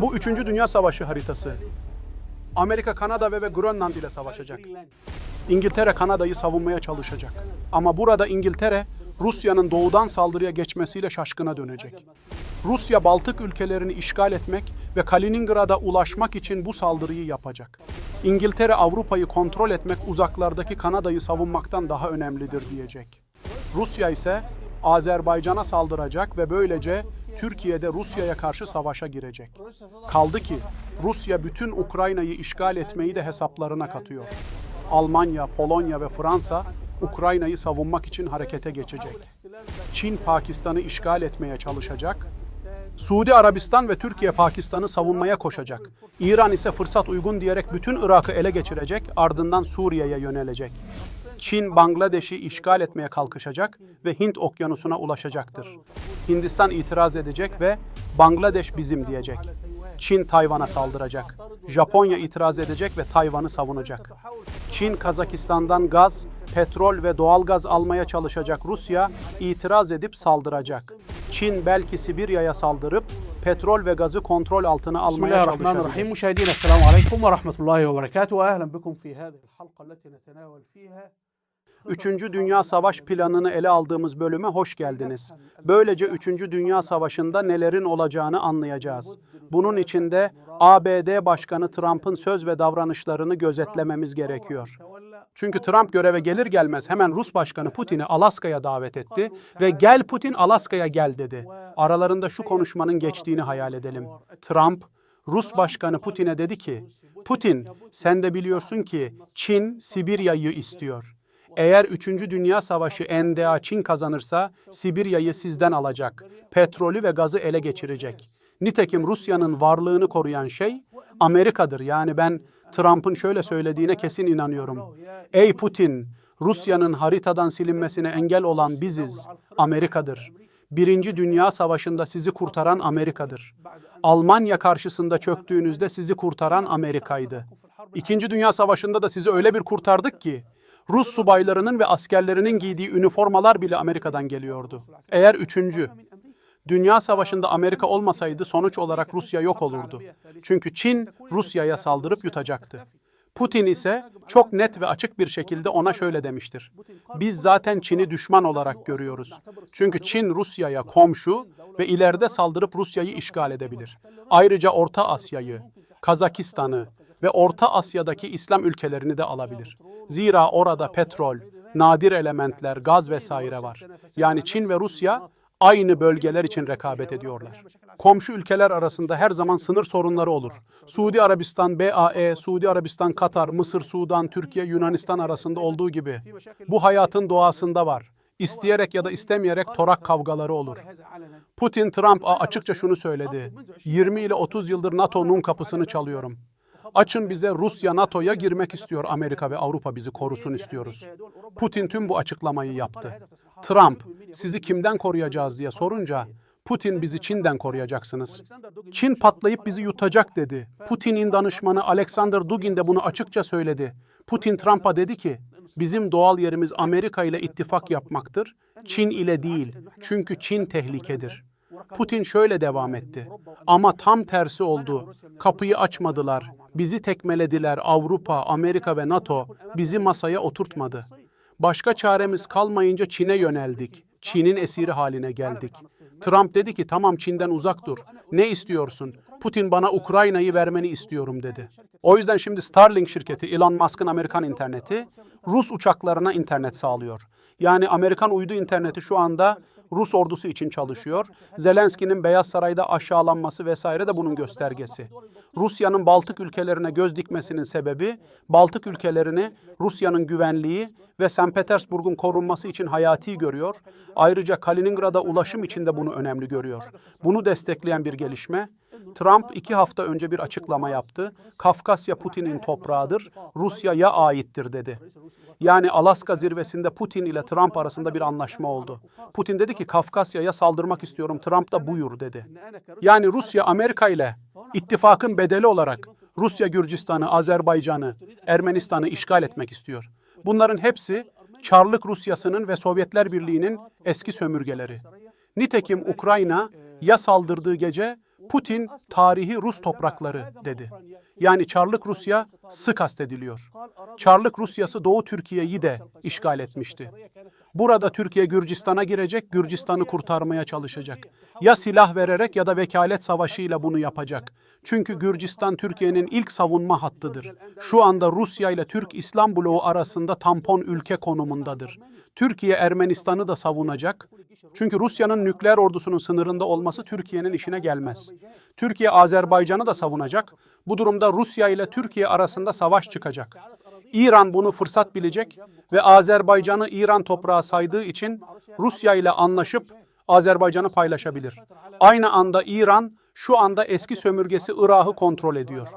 Bu 3. Dünya Savaşı haritası. Amerika, Kanada ve, ve Grönland ile savaşacak. İngiltere Kanada'yı savunmaya çalışacak. Ama burada İngiltere Rusya'nın doğudan saldırıya geçmesiyle şaşkına dönecek. Rusya Baltık ülkelerini işgal etmek ve Kaliningrad'a ulaşmak için bu saldırıyı yapacak. İngiltere Avrupa'yı kontrol etmek uzaklardaki Kanada'yı savunmaktan daha önemlidir diyecek. Rusya ise Azerbaycan'a saldıracak ve böylece Türkiye'de Rusya'ya karşı savaşa girecek. Kaldı ki Rusya bütün Ukrayna'yı işgal etmeyi de hesaplarına katıyor. Almanya, Polonya ve Fransa Ukrayna'yı savunmak için harekete geçecek. Çin Pakistan'ı işgal etmeye çalışacak. Suudi Arabistan ve Türkiye Pakistan'ı savunmaya koşacak. İran ise fırsat uygun diyerek bütün Irak'ı ele geçirecek, ardından Suriye'ye yönelecek. Çin Bangladeş'i işgal etmeye kalkışacak ve Hint okyanusuna ulaşacaktır. Hindistan itiraz edecek ve Bangladeş bizim diyecek. Çin Tayvan'a saldıracak. Japonya itiraz edecek ve Tayvan'ı savunacak. Çin Kazakistan'dan gaz, petrol ve doğal gaz almaya çalışacak Rusya itiraz edip saldıracak. Çin belki Sibirya'ya saldırıp petrol ve gazı kontrol altına almaya çalışacak. Müşahidin, ve rahmetullahi ve berekatuhu. Ahlen bikum fi hadhihi halqa allati netenavvel fiha Üçüncü Dünya Savaş planını ele aldığımız bölüme hoş geldiniz. Böylece Üçüncü Dünya Savaşı'nda nelerin olacağını anlayacağız. Bunun için de ABD Başkanı Trump'ın söz ve davranışlarını gözetlememiz gerekiyor. Çünkü Trump göreve gelir gelmez hemen Rus Başkanı Putin'i Alaska'ya davet etti ve gel Putin Alaska'ya gel dedi. Aralarında şu konuşmanın geçtiğini hayal edelim. Trump, Rus Başkanı Putin'e dedi ki, Putin sen de biliyorsun ki Çin Sibirya'yı istiyor. Eğer 3. Dünya Savaşı NDA Çin kazanırsa Sibirya'yı sizden alacak, petrolü ve gazı ele geçirecek. Nitekim Rusya'nın varlığını koruyan şey Amerika'dır. Yani ben Trump'ın şöyle söylediğine kesin inanıyorum. Ey Putin, Rusya'nın haritadan silinmesine engel olan biziz, Amerika'dır. Birinci Dünya Savaşı'nda sizi kurtaran Amerika'dır. Almanya karşısında çöktüğünüzde sizi kurtaran Amerika'ydı. İkinci Dünya Savaşı'nda da sizi öyle bir kurtardık ki, Rus subaylarının ve askerlerinin giydiği üniformalar bile Amerika'dan geliyordu. Eğer üçüncü, Dünya Savaşı'nda Amerika olmasaydı sonuç olarak Rusya yok olurdu. Çünkü Çin Rusya'ya saldırıp yutacaktı. Putin ise çok net ve açık bir şekilde ona şöyle demiştir. Biz zaten Çin'i düşman olarak görüyoruz. Çünkü Çin Rusya'ya komşu ve ileride saldırıp Rusya'yı işgal edebilir. Ayrıca Orta Asya'yı, Kazakistan'ı ve Orta Asya'daki İslam ülkelerini de alabilir. Zira orada petrol, nadir elementler, gaz vesaire var. Yani Çin ve Rusya aynı bölgeler için rekabet ediyorlar. Komşu ülkeler arasında her zaman sınır sorunları olur. Suudi Arabistan, BAE, Suudi Arabistan, Katar, Mısır, Sudan, Türkiye, Yunanistan arasında olduğu gibi. Bu hayatın doğasında var. İsteyerek ya da istemeyerek torak kavgaları olur. Putin Trump'a açıkça şunu söyledi. 20 ile 30 yıldır NATO'nun kapısını çalıyorum. Açın bize Rusya NATO'ya girmek istiyor Amerika ve Avrupa bizi korusun istiyoruz. Putin tüm bu açıklamayı yaptı. Trump sizi kimden koruyacağız diye sorunca Putin bizi Çin'den koruyacaksınız. Çin patlayıp bizi yutacak dedi. Putin'in danışmanı Alexander Dugin de bunu açıkça söyledi. Putin Trump'a dedi ki bizim doğal yerimiz Amerika ile ittifak yapmaktır. Çin ile değil. Çünkü Çin tehlikedir. Putin şöyle devam etti. Ama tam tersi oldu. Kapıyı açmadılar. Bizi tekmelediler. Avrupa, Amerika ve NATO bizi masaya oturtmadı. Başka çaremiz kalmayınca Çin'e yöneldik. Çin'in esiri haline geldik. Trump dedi ki tamam Çin'den uzak dur. Ne istiyorsun? Putin bana Ukrayna'yı vermeni istiyorum dedi. O yüzden şimdi Starlink şirketi Elon Musk'ın Amerikan interneti Rus uçaklarına internet sağlıyor. Yani Amerikan uydu interneti şu anda Rus ordusu için çalışıyor. Zelenski'nin Beyaz Saray'da aşağılanması vesaire de bunun göstergesi. Rusya'nın Baltık ülkelerine göz dikmesinin sebebi Baltık ülkelerini Rusya'nın güvenliği ve St. Petersburg'un korunması için hayati görüyor. Ayrıca Kaliningrad'a ulaşım için de bunu önemli görüyor. Bunu destekleyen bir gelişme. Trump iki hafta önce bir açıklama yaptı. Kafkasya Putin'in toprağıdır, Rusya'ya aittir dedi. Yani Alaska zirvesinde Putin ile Trump arasında bir anlaşma oldu. Putin dedi ki Kafkasya'ya saldırmak istiyorum, Trump da buyur dedi. Yani Rusya Amerika ile ittifakın bedeli olarak Rusya Gürcistan'ı, Azerbaycan'ı, Ermenistan'ı işgal etmek istiyor. Bunların hepsi Çarlık Rusyası'nın ve Sovyetler Birliği'nin eski sömürgeleri. Nitekim Ukrayna ya saldırdığı gece Putin tarihi Rus toprakları dedi. Yani Çarlık Rusya sık kastediliyor. Çarlık Rusyası Doğu Türkiye'yi de işgal etmişti. Burada Türkiye Gürcistan'a girecek, Gürcistan'ı kurtarmaya çalışacak. Ya silah vererek ya da vekalet savaşıyla bunu yapacak. Çünkü Gürcistan Türkiye'nin ilk savunma hattıdır. Şu anda Rusya ile Türk İslam bloğu arasında tampon ülke konumundadır. Türkiye Ermenistan'ı da savunacak. Çünkü Rusya'nın nükleer ordusunun sınırında olması Türkiye'nin işine gelmez. Türkiye Azerbaycan'ı da savunacak. Bu durumda Rusya ile Türkiye arasında savaş çıkacak. İran bunu fırsat bilecek ve Azerbaycan'ı İran toprağı saydığı için Rusya ile anlaşıp Azerbaycan'ı paylaşabilir. Aynı anda İran şu anda eski sömürgesi Irak'ı kontrol ediyor.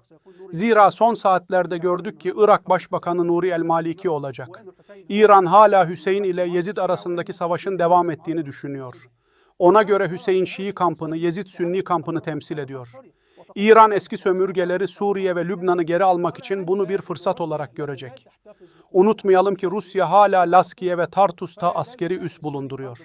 Zira son saatlerde gördük ki Irak Başbakanı Nuri El Maliki olacak. İran hala Hüseyin ile Yezid arasındaki savaşın devam ettiğini düşünüyor. Ona göre Hüseyin Şii kampını, Yezid Sünni kampını temsil ediyor. İran eski sömürgeleri Suriye ve Lübnan'ı geri almak için bunu bir fırsat olarak görecek. Unutmayalım ki Rusya hala Laskiye ve Tartus'ta askeri üs bulunduruyor.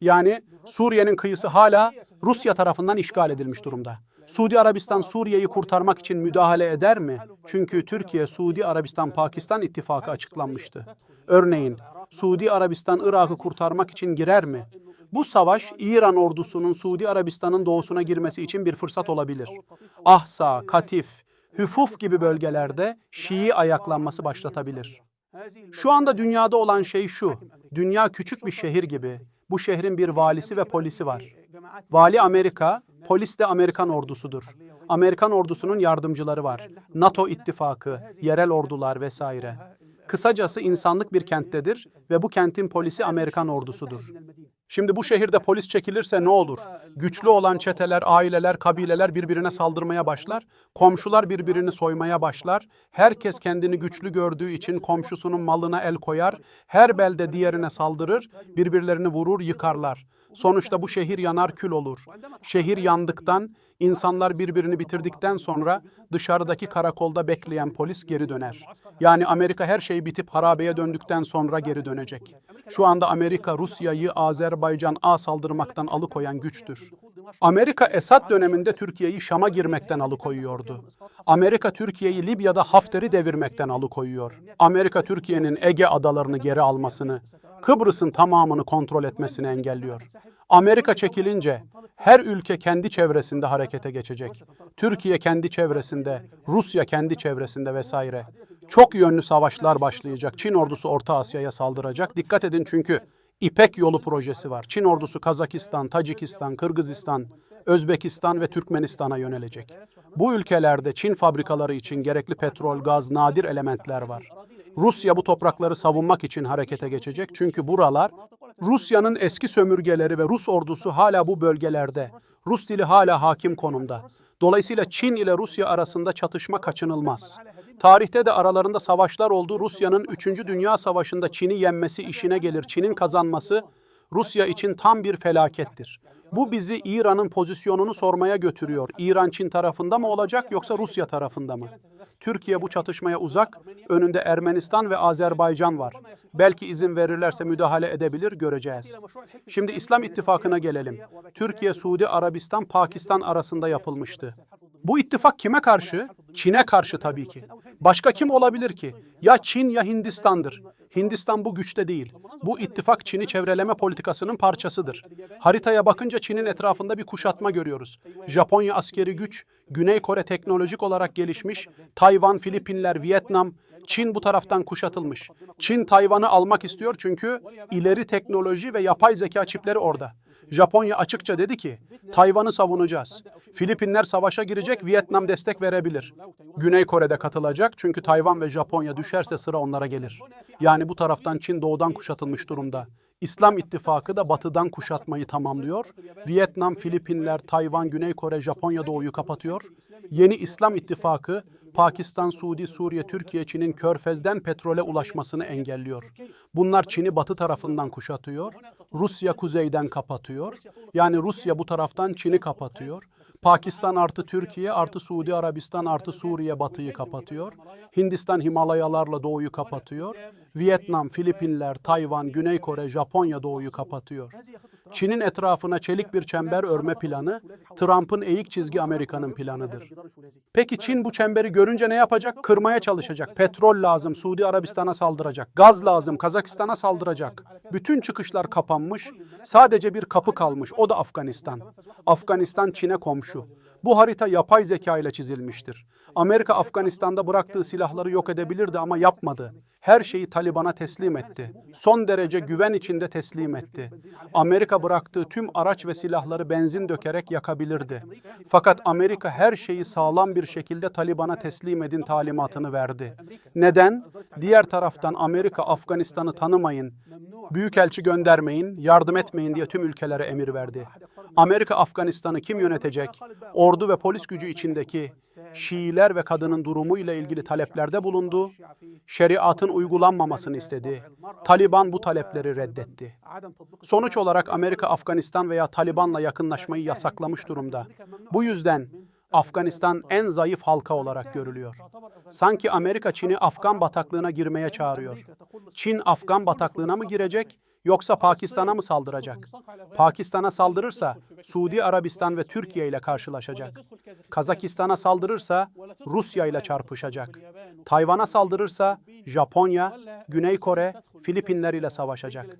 Yani Suriye'nin kıyısı hala Rusya tarafından işgal edilmiş durumda. Suudi Arabistan Suriye'yi kurtarmak için müdahale eder mi? Çünkü Türkiye, Suudi Arabistan, Pakistan ittifakı açıklanmıştı. Örneğin Suudi Arabistan Irak'ı kurtarmak için girer mi? Bu savaş İran ordusunun Suudi Arabistan'ın doğusuna girmesi için bir fırsat olabilir. Ahsa, Katif, Hüfuf gibi bölgelerde Şii ayaklanması başlatabilir. Şu anda dünyada olan şey şu. Dünya küçük bir şehir gibi. Bu şehrin bir valisi ve polisi var. Vali Amerika, polis de Amerikan ordusudur. Amerikan ordusunun yardımcıları var. NATO ittifakı, yerel ordular vesaire. Kısacası insanlık bir kenttedir ve bu kentin polisi Amerikan ordusudur. Şimdi bu şehirde polis çekilirse ne olur? Güçlü olan çeteler, aileler, kabileler birbirine saldırmaya başlar. Komşular birbirini soymaya başlar. Herkes kendini güçlü gördüğü için komşusunun malına el koyar. Her belde diğerine saldırır, birbirlerini vurur, yıkarlar. Sonuçta bu şehir yanar kül olur. Şehir yandıktan, insanlar birbirini bitirdikten sonra dışarıdaki karakolda bekleyen polis geri döner. Yani Amerika her şey bitip harabeye döndükten sonra geri dönecek. Şu anda Amerika Rusya'yı Azerbaycan'a saldırmaktan alıkoyan güçtür. Amerika Esad döneminde Türkiye'yi Şam'a girmekten alıkoyuyordu. Amerika Türkiye'yi Libya'da Hafter'i devirmekten alıkoyuyor. Amerika Türkiye'nin Ege adalarını geri almasını, Kıbrıs'ın tamamını kontrol etmesini engelliyor. Amerika çekilince her ülke kendi çevresinde harekete geçecek. Türkiye kendi çevresinde, Rusya kendi çevresinde vesaire. Çok yönlü savaşlar başlayacak. Çin ordusu Orta Asya'ya saldıracak. Dikkat edin çünkü İpek Yolu projesi var. Çin ordusu Kazakistan, Tacikistan, Kırgızistan, Özbekistan ve Türkmenistan'a yönelecek. Bu ülkelerde Çin fabrikaları için gerekli petrol, gaz, nadir elementler var. Rusya bu toprakları savunmak için harekete geçecek. Çünkü buralar Rusya'nın eski sömürgeleri ve Rus ordusu hala bu bölgelerde. Rus dili hala hakim konumda. Dolayısıyla Çin ile Rusya arasında çatışma kaçınılmaz. Tarihte de aralarında savaşlar oldu. Rusya'nın 3. Dünya Savaşı'nda Çin'i yenmesi işine gelir. Çin'in kazanması Rusya için tam bir felakettir. Bu bizi İran'ın pozisyonunu sormaya götürüyor. İran Çin tarafında mı olacak yoksa Rusya tarafında mı? Türkiye bu çatışmaya uzak, önünde Ermenistan ve Azerbaycan var. Belki izin verirlerse müdahale edebilir, göreceğiz. Şimdi İslam İttifakı'na gelelim. Türkiye, Suudi Arabistan, Pakistan arasında yapılmıştı. Bu ittifak kime karşı? Çin'e karşı tabii ki. Başka kim olabilir ki? Ya Çin ya Hindistan'dır. Hindistan bu güçte değil. Bu ittifak Çin'i çevreleme politikasının parçasıdır. Haritaya bakınca Çin'in etrafında bir kuşatma görüyoruz. Japonya askeri güç, Güney Kore teknolojik olarak gelişmiş, Tayvan, Filipinler, Vietnam, Çin bu taraftan kuşatılmış. Çin Tayvan'ı almak istiyor çünkü ileri teknoloji ve yapay zeka çipleri orada. Japonya açıkça dedi ki, Tayvan'ı savunacağız. Filipinler savaşa girecek, Vietnam destek verebilir. Güney Kore'de katılacak çünkü Tayvan ve Japonya düşerse sıra onlara gelir. Yani bu taraftan Çin doğudan kuşatılmış durumda. İslam İttifakı da batıdan kuşatmayı tamamlıyor. Vietnam, Filipinler, Tayvan, Güney Kore, Japonya doğuyu kapatıyor. Yeni İslam İttifakı Pakistan, Suudi, Suriye, Türkiye, Çin'in körfezden petrole ulaşmasını engelliyor. Bunlar Çin'i batı tarafından kuşatıyor. Rusya kuzeyden kapatıyor. Yani Rusya bu taraftan Çin'i kapatıyor. Pakistan artı Türkiye artı Suudi Arabistan artı Suriye batıyı kapatıyor. Hindistan Himalayalarla doğuyu kapatıyor. Vietnam, Filipinler, Tayvan, Güney Kore, Japonya doğuyu kapatıyor. Çin'in etrafına çelik bir çember örme planı, Trump'ın eğik çizgi Amerika'nın planıdır. Peki Çin bu çemberi görünce ne yapacak? Kırmaya çalışacak. Petrol lazım, Suudi Arabistan'a saldıracak. Gaz lazım, Kazakistan'a saldıracak. Bütün çıkışlar kapanmış. Sadece bir kapı kalmış. O da Afganistan. Afganistan Çin'e komşu. Bu harita yapay zeka ile çizilmiştir. Amerika Afganistan'da bıraktığı silahları yok edebilirdi ama yapmadı. Her şeyi Taliban'a teslim etti. Son derece güven içinde teslim etti. Amerika bıraktığı tüm araç ve silahları benzin dökerek yakabilirdi. Fakat Amerika her şeyi sağlam bir şekilde Taliban'a teslim edin talimatını verdi. Neden? Diğer taraftan Amerika Afganistan'ı tanımayın, büyükelçi göndermeyin, yardım etmeyin diye tüm ülkelere emir verdi. Amerika Afganistan'ı kim yönetecek? Ordu ve polis gücü içindeki Şiiler ve kadının durumu ile ilgili taleplerde bulundu. Şeriatın uygulanmamasını istedi. Taliban bu talepleri reddetti. Sonuç olarak Amerika Afganistan veya Taliban'la yakınlaşmayı yasaklamış durumda. Bu yüzden Afganistan en zayıf halka olarak görülüyor. Sanki Amerika Çin'i Afgan bataklığına girmeye çağırıyor. Çin Afgan bataklığına mı girecek yoksa Pakistan'a mı saldıracak? Pakistan'a saldırırsa Suudi Arabistan ve Türkiye ile karşılaşacak. Kazakistan'a saldırırsa Rusya ile çarpışacak. Tayvan'a saldırırsa Japonya, Güney Kore, Filipinler ile savaşacak.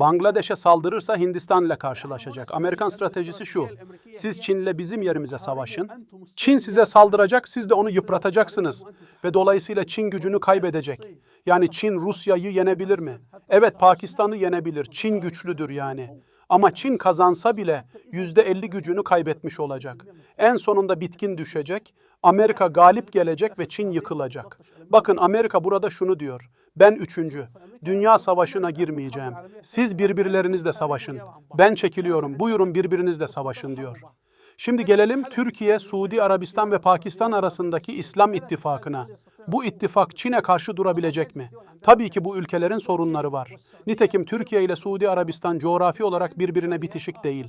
Bangladeş'e saldırırsa Hindistan ile karşılaşacak. Amerikan stratejisi şu. Siz Çin'le bizim yerimize savaşın. Çin size saldıracak, siz de onu yıpratacaksınız. Ve dolayısıyla Çin gücünü kaybedecek. Yani Çin Rusya'yı yenebilir mi? Evet Pakistan'ı yenebilir. Çin güçlüdür yani. Ama Çin kazansa bile yüzde elli gücünü kaybetmiş olacak. En sonunda bitkin düşecek, Amerika galip gelecek ve Çin yıkılacak. Bakın Amerika burada şunu diyor. Ben üçüncü. Dünya savaşına girmeyeceğim. Siz birbirlerinizle savaşın. Ben çekiliyorum. Buyurun birbirinizle savaşın diyor. Şimdi gelelim Türkiye, Suudi Arabistan ve Pakistan arasındaki İslam ittifakına. Bu ittifak Çin'e karşı durabilecek mi? Tabii ki bu ülkelerin sorunları var. Nitekim Türkiye ile Suudi Arabistan coğrafi olarak birbirine bitişik değil.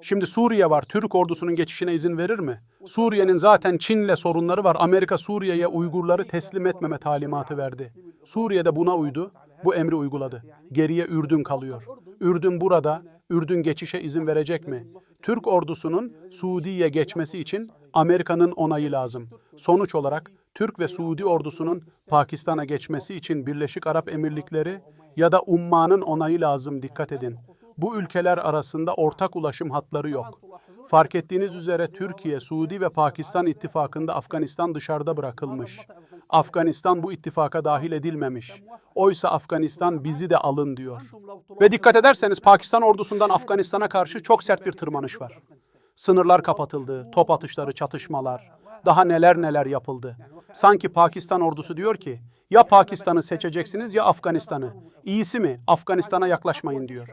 Şimdi Suriye var. Türk ordusunun geçişine izin verir mi? Suriye'nin zaten Çin'le sorunları var. Amerika Suriye'ye Uygurları teslim etmeme talimatı verdi. Suriye'de buna uydu. Bu emri uyguladı. Geriye Ürdün kalıyor. Ürdün burada. Ürdün geçişe izin verecek mi? Türk ordusunun Suudi'ye geçmesi için Amerika'nın onayı lazım. Sonuç olarak Türk ve Suudi ordusunun Pakistan'a geçmesi için Birleşik Arap Emirlikleri ya da Umman'ın onayı lazım dikkat edin. Bu ülkeler arasında ortak ulaşım hatları yok. Fark ettiğiniz üzere Türkiye, Suudi ve Pakistan ittifakında Afganistan dışarıda bırakılmış. Afganistan bu ittifaka dahil edilmemiş. Oysa Afganistan bizi de alın diyor. Ve dikkat ederseniz Pakistan ordusundan Afganistan'a karşı çok sert bir tırmanış var. Sınırlar kapatıldı, top atışları, çatışmalar, daha neler neler yapıldı. Sanki Pakistan ordusu diyor ki, ya Pakistan'ı seçeceksiniz ya Afganistan'ı. İyisi mi? Afganistan'a yaklaşmayın diyor.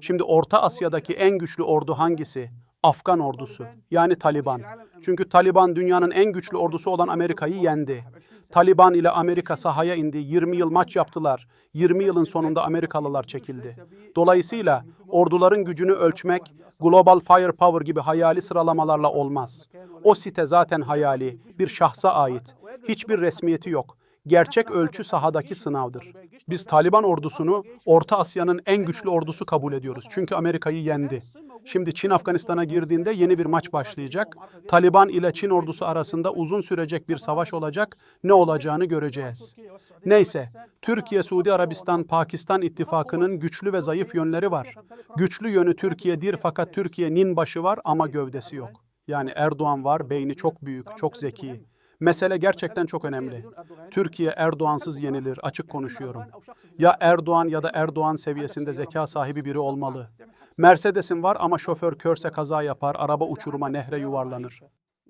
Şimdi Orta Asya'daki en güçlü ordu hangisi? Afgan ordusu. Yani Taliban. Çünkü Taliban dünyanın en güçlü ordusu olan Amerika'yı yendi. Taliban ile Amerika sahaya indi. 20 yıl maç yaptılar. 20 yılın sonunda Amerikalılar çekildi. Dolayısıyla orduların gücünü ölçmek Global Firepower gibi hayali sıralamalarla olmaz. O site zaten hayali, bir şahsa ait. Hiçbir resmiyeti yok. Gerçek ölçü sahadaki sınavdır. Biz Taliban ordusunu Orta Asya'nın en güçlü ordusu kabul ediyoruz. Çünkü Amerika'yı yendi. Şimdi Çin Afganistan'a girdiğinde yeni bir maç başlayacak. Taliban ile Çin ordusu arasında uzun sürecek bir savaş olacak. Ne olacağını göreceğiz. Neyse, Türkiye, Suudi Arabistan, Pakistan ittifakının güçlü ve zayıf yönleri var. Güçlü yönü Türkiye'dir fakat Türkiye'nin başı var ama gövdesi yok. Yani Erdoğan var, beyni çok büyük, çok zeki. Mesele gerçekten çok önemli. Türkiye Erdoğansız yenilir, açık konuşuyorum. Ya Erdoğan ya da Erdoğan seviyesinde zeka sahibi biri olmalı. Mercedes'in var ama şoför körse kaza yapar, araba uçuruma nehre yuvarlanır.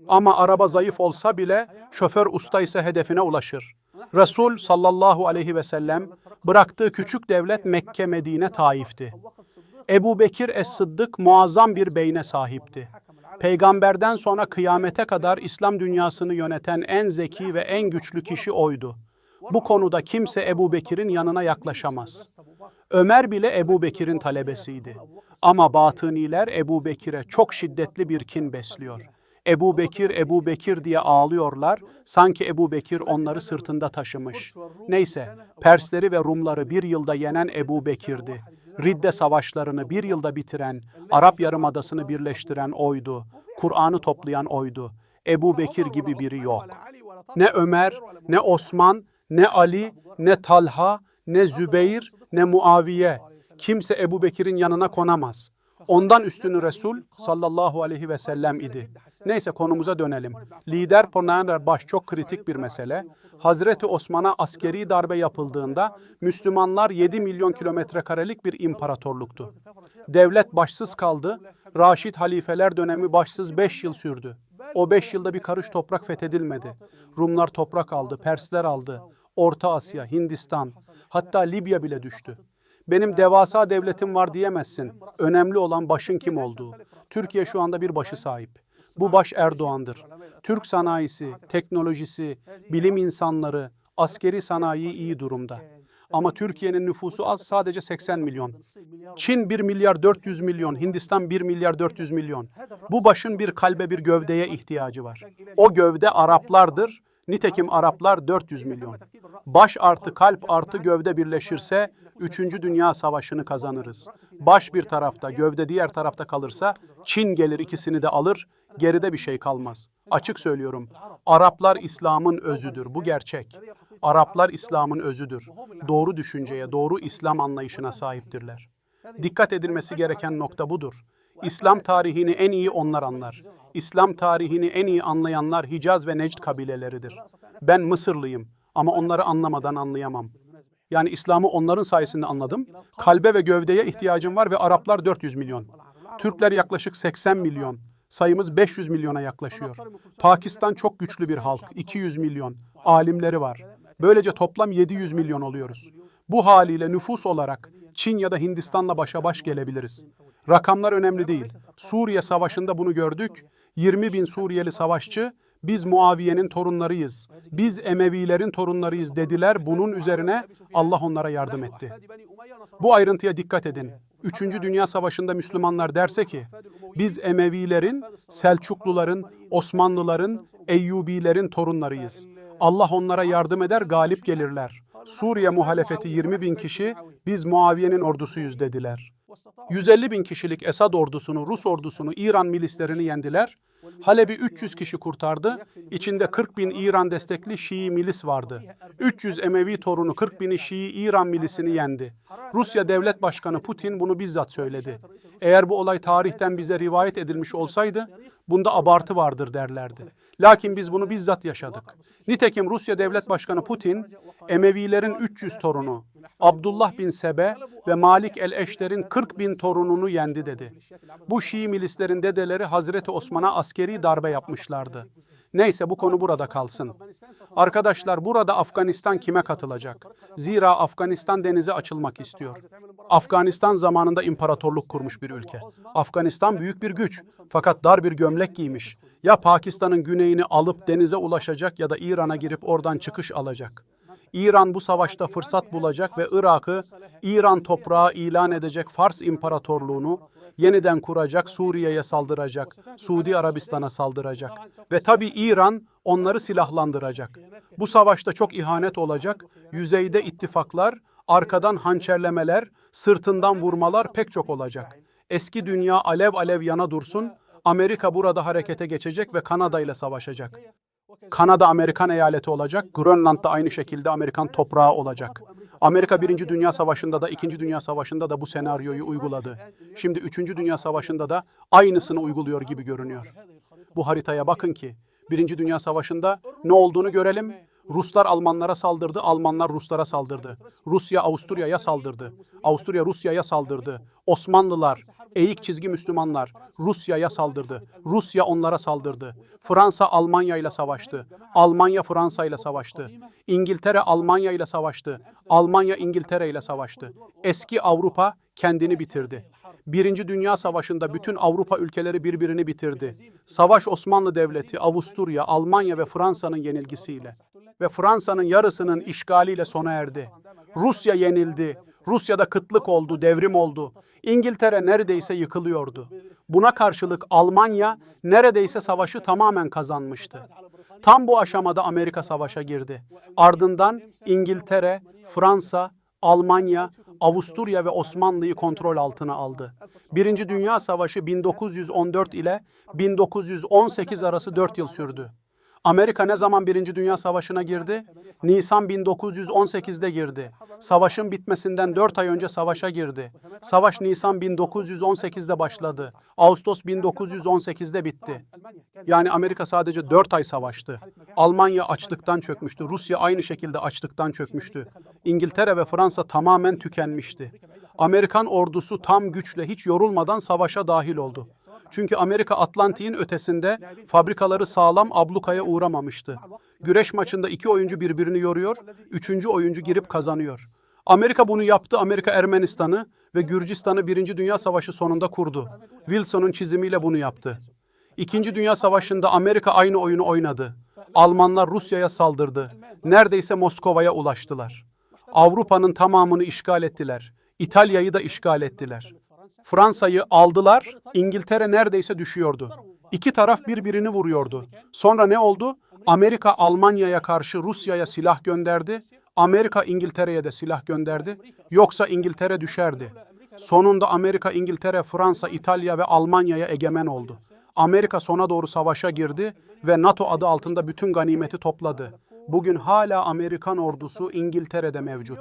Ama araba zayıf olsa bile şoför usta ise hedefine ulaşır. Resul sallallahu aleyhi ve sellem bıraktığı küçük devlet Mekke, Medine, Taif'ti. Ebu Bekir Es-Sıddık muazzam bir beyne sahipti. Peygamberden sonra kıyamete kadar İslam dünyasını yöneten en zeki ve en güçlü kişi oydu. Bu konuda kimse Ebu Bekir'in yanına yaklaşamaz. Ömer bile Ebu Bekir'in talebesiydi. Ama batıniler Ebu Bekir'e çok şiddetli bir kin besliyor. Ebu Bekir, Ebu Bekir diye ağlıyorlar. Sanki Ebu Bekir onları sırtında taşımış. Neyse, Persleri ve Rumları bir yılda yenen Ebu Bekir'di. Ridde savaşlarını bir yılda bitiren, Arap Yarımadası'nı birleştiren oydu. Kur'an'ı toplayan oydu. Ebu Bekir gibi biri yok. Ne Ömer, ne Osman, ne Ali, ne Talha, ne Zübeyir, ne Muaviye. Kimse Ebu Bekir'in yanına konamaz. Ondan üstünü Resul sallallahu aleyhi ve sellem idi. Neyse konumuza dönelim. Lider Pornander baş çok kritik bir mesele. Hazreti Osman'a askeri darbe yapıldığında Müslümanlar 7 milyon kilometre karelik bir imparatorluktu. Devlet başsız kaldı. Raşid halifeler dönemi başsız 5 yıl sürdü. O 5 yılda bir karış toprak fethedilmedi. Rumlar toprak aldı, Persler aldı. Orta Asya, Hindistan, hatta Libya bile düştü. Benim devasa devletim var diyemezsin. Önemli olan başın kim olduğu. Türkiye şu anda bir başı sahip. Bu baş Erdoğan'dır. Türk sanayisi, teknolojisi, bilim insanları, askeri sanayi iyi durumda. Ama Türkiye'nin nüfusu az sadece 80 milyon. Çin 1 milyar 400 milyon, Hindistan 1 milyar 400 milyon. Bu başın bir kalbe bir gövdeye ihtiyacı var. O gövde Araplardır. Nitekim Araplar 400 milyon. Baş artı kalp artı gövde birleşirse 3. Dünya Savaşı'nı kazanırız. Baş bir tarafta, gövde diğer tarafta kalırsa Çin gelir ikisini de alır, geride bir şey kalmaz. Açık söylüyorum. Araplar İslam'ın özüdür. Bu gerçek. Araplar İslam'ın özüdür. Doğru düşünceye, doğru İslam anlayışına sahiptirler. Dikkat edilmesi gereken nokta budur. İslam tarihini en iyi onlar anlar. İslam tarihini en iyi anlayanlar Hicaz ve Necd kabileleridir. Ben Mısırlıyım ama onları anlamadan anlayamam. Yani İslam'ı onların sayesinde anladım. Kalbe ve gövdeye ihtiyacım var ve Araplar 400 milyon. Türkler yaklaşık 80 milyon. Sayımız 500 milyona yaklaşıyor. Pakistan çok güçlü bir halk, 200 milyon. Alimleri var. Böylece toplam 700 milyon oluyoruz. Bu haliyle nüfus olarak Çin ya da Hindistan'la başa baş gelebiliriz. Rakamlar önemli değil. Suriye Savaşı'nda bunu gördük. 20 bin Suriyeli savaşçı biz Muaviye'nin torunlarıyız, biz Emevilerin torunlarıyız dediler. Bunun üzerine Allah onlara yardım etti. Bu ayrıntıya dikkat edin. Üçüncü Dünya Savaşı'nda Müslümanlar derse ki, biz Emevilerin, Selçukluların, Osmanlıların, Eyyubilerin torunlarıyız. Allah onlara yardım eder, galip gelirler. Suriye muhalefeti 20 bin kişi, biz Muaviye'nin ordusuyuz dediler. 150 bin kişilik Esad ordusunu, Rus ordusunu, İran milislerini yendiler. Halep'i 300 kişi kurtardı. İçinde 40 bin İran destekli Şii milis vardı. 300 Emevi torunu 40 bini Şii İran milisini yendi. Rusya Devlet Başkanı Putin bunu bizzat söyledi. Eğer bu olay tarihten bize rivayet edilmiş olsaydı bunda abartı vardır derlerdi. Lakin biz bunu bizzat yaşadık. Nitekim Rusya Devlet Başkanı Putin, Emevilerin 300 torunu, Abdullah bin Sebe ve Malik el-Eşler'in 40 bin torununu yendi dedi. Bu Şii milislerin dedeleri Hazreti Osman'a askeri darbe yapmışlardı. Neyse bu konu burada kalsın. Arkadaşlar burada Afganistan kime katılacak? Zira Afganistan denize açılmak istiyor. Afganistan zamanında imparatorluk kurmuş bir ülke. Afganistan büyük bir güç fakat dar bir gömlek giymiş. Ya Pakistan'ın güneyini alıp denize ulaşacak ya da İran'a girip oradan çıkış alacak. İran bu savaşta fırsat bulacak ve Irak'ı İran toprağı ilan edecek Fars İmparatorluğunu yeniden kuracak, Suriye'ye saldıracak, Suudi Arabistan'a saldıracak. Ve tabi İran onları silahlandıracak. Bu savaşta çok ihanet olacak, yüzeyde ittifaklar, arkadan hançerlemeler, sırtından vurmalar pek çok olacak. Eski dünya alev alev yana dursun, Amerika burada harekete geçecek ve Kanada ile savaşacak. Kanada Amerikan eyaleti olacak, Grönland da aynı şekilde Amerikan toprağı olacak. Amerika Birinci Dünya Savaşı'nda da İkinci Dünya Savaşı'nda da bu senaryoyu uyguladı. Şimdi Üçüncü Dünya Savaşı'nda da aynısını uyguluyor gibi görünüyor. Bu haritaya bakın ki Birinci Dünya Savaşı'nda ne olduğunu görelim. Ruslar Almanlara saldırdı, Almanlar Ruslara saldırdı. Rusya Avusturya'ya saldırdı. Avusturya Rusya'ya saldırdı. Osmanlılar, eğik çizgi Müslümanlar Rusya'ya saldırdı. Rusya onlara saldırdı. Fransa Almanya ile savaştı. Almanya Fransa ile savaştı. İngiltere Almanya ile savaştı. Almanya İngiltere ile savaştı. Eski Avrupa kendini bitirdi. Birinci Dünya Savaşı'nda bütün Avrupa ülkeleri birbirini bitirdi. Savaş Osmanlı Devleti, Avusturya, Almanya ve Fransa'nın yenilgisiyle ve Fransa'nın yarısının işgaliyle sona erdi. Rusya yenildi. Rusya'da kıtlık oldu, devrim oldu. İngiltere neredeyse yıkılıyordu. Buna karşılık Almanya neredeyse savaşı tamamen kazanmıştı. Tam bu aşamada Amerika savaşa girdi. Ardından İngiltere, Fransa, Almanya, Avusturya ve Osmanlı'yı kontrol altına aldı. Birinci Dünya Savaşı 1914 ile 1918 arası 4 yıl sürdü. Amerika ne zaman Birinci Dünya Savaşı'na girdi? Nisan 1918'de girdi. Savaşın bitmesinden 4 ay önce savaşa girdi. Savaş Nisan 1918'de başladı. Ağustos 1918'de bitti. Yani Amerika sadece 4 ay savaştı. Almanya açlıktan çökmüştü. Rusya aynı şekilde açlıktan çökmüştü. İngiltere ve Fransa tamamen tükenmişti. Amerikan ordusu tam güçle hiç yorulmadan savaşa dahil oldu. Çünkü Amerika Atlantik'in ötesinde fabrikaları sağlam ablukaya uğramamıştı. Güreş maçında iki oyuncu birbirini yoruyor, üçüncü oyuncu girip kazanıyor. Amerika bunu yaptı. Amerika Ermenistan'ı ve Gürcistan'ı Birinci Dünya Savaşı sonunda kurdu. Wilson'un çizimiyle bunu yaptı. İkinci Dünya Savaşı'nda Amerika aynı oyunu oynadı. Almanlar Rusya'ya saldırdı. Neredeyse Moskova'ya ulaştılar. Avrupa'nın tamamını işgal ettiler. İtalya'yı da işgal ettiler. Fransa'yı aldılar, İngiltere neredeyse düşüyordu. İki taraf birbirini vuruyordu. Sonra ne oldu? Amerika Almanya'ya karşı Rusya'ya silah gönderdi. Amerika İngiltere'ye de silah gönderdi. Yoksa İngiltere düşerdi. Sonunda Amerika, İngiltere, Fransa, İtalya ve Almanya'ya egemen oldu. Amerika sona doğru savaşa girdi ve NATO adı altında bütün ganimeti topladı. Bugün hala Amerikan ordusu İngiltere'de mevcut.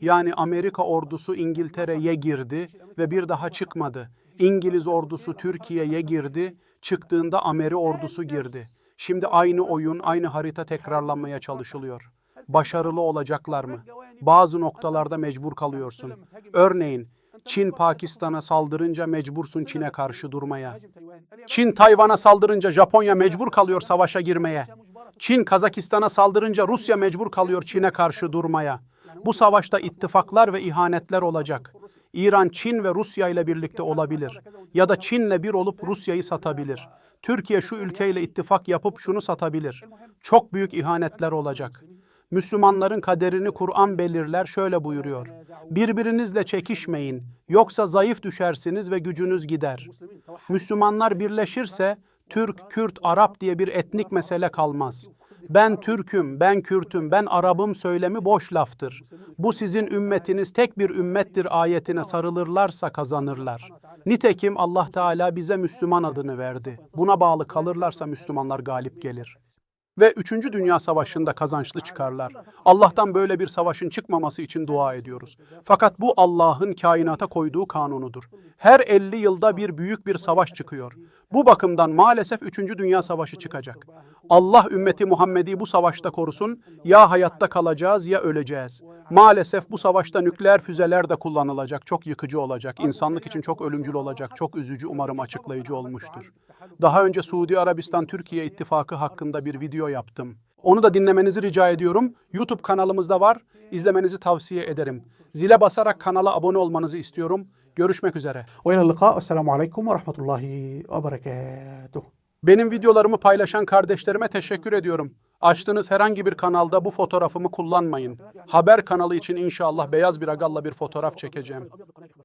Yani Amerika ordusu İngiltere'ye girdi ve bir daha çıkmadı. İngiliz ordusu Türkiye'ye girdi, çıktığında Ameri ordusu girdi. Şimdi aynı oyun, aynı harita tekrarlanmaya çalışılıyor. Başarılı olacaklar mı? Bazı noktalarda mecbur kalıyorsun. Örneğin Çin Pakistan'a saldırınca mecbursun Çin'e karşı durmaya. Çin Tayvan'a saldırınca Japonya mecbur kalıyor savaşa girmeye. Çin Kazakistan'a saldırınca Rusya mecbur kalıyor Çin'e karşı durmaya. Bu savaşta ittifaklar ve ihanetler olacak. İran Çin ve Rusya ile birlikte olabilir. Ya da Çin'le bir olup Rusya'yı satabilir. Türkiye şu ülkeyle ittifak yapıp şunu satabilir. Çok büyük ihanetler olacak. Müslümanların kaderini Kur'an belirler şöyle buyuruyor. Birbirinizle çekişmeyin yoksa zayıf düşersiniz ve gücünüz gider. Müslümanlar birleşirse Türk, Kürt, Arap diye bir etnik mesele kalmaz. Ben Türk'üm, ben Kürt'üm, ben Arap'ım söylemi boş laftır. Bu sizin ümmetiniz tek bir ümmettir ayetine sarılırlarsa kazanırlar. Nitekim Allah Teala bize Müslüman adını verdi. Buna bağlı kalırlarsa Müslümanlar galip gelir ve 3. Dünya Savaşı'nda kazançlı çıkarlar. Allah'tan böyle bir savaşın çıkmaması için dua ediyoruz. Fakat bu Allah'ın kainata koyduğu kanunudur. Her 50 yılda bir büyük bir savaş çıkıyor. Bu bakımdan maalesef 3. Dünya Savaşı çıkacak. Allah ümmeti Muhammed'i bu savaşta korusun. Ya hayatta kalacağız ya öleceğiz. Maalesef bu savaşta nükleer füzeler de kullanılacak. Çok yıkıcı olacak. İnsanlık için çok ölümcül olacak. Çok üzücü umarım açıklayıcı olmuştur. Daha önce Suudi Arabistan Türkiye ittifakı hakkında bir video yaptım. Onu da dinlemenizi rica ediyorum. YouTube kanalımızda var. İzlemenizi tavsiye ederim. Zile basarak kanala abone olmanızı istiyorum. Görüşmek üzere. Ve lika. Esselamu ve rahmetullahi ve berekatuh. Benim videolarımı paylaşan kardeşlerime teşekkür ediyorum. Açtığınız herhangi bir kanalda bu fotoğrafımı kullanmayın. Haber kanalı için inşallah beyaz bir agalla bir fotoğraf çekeceğim.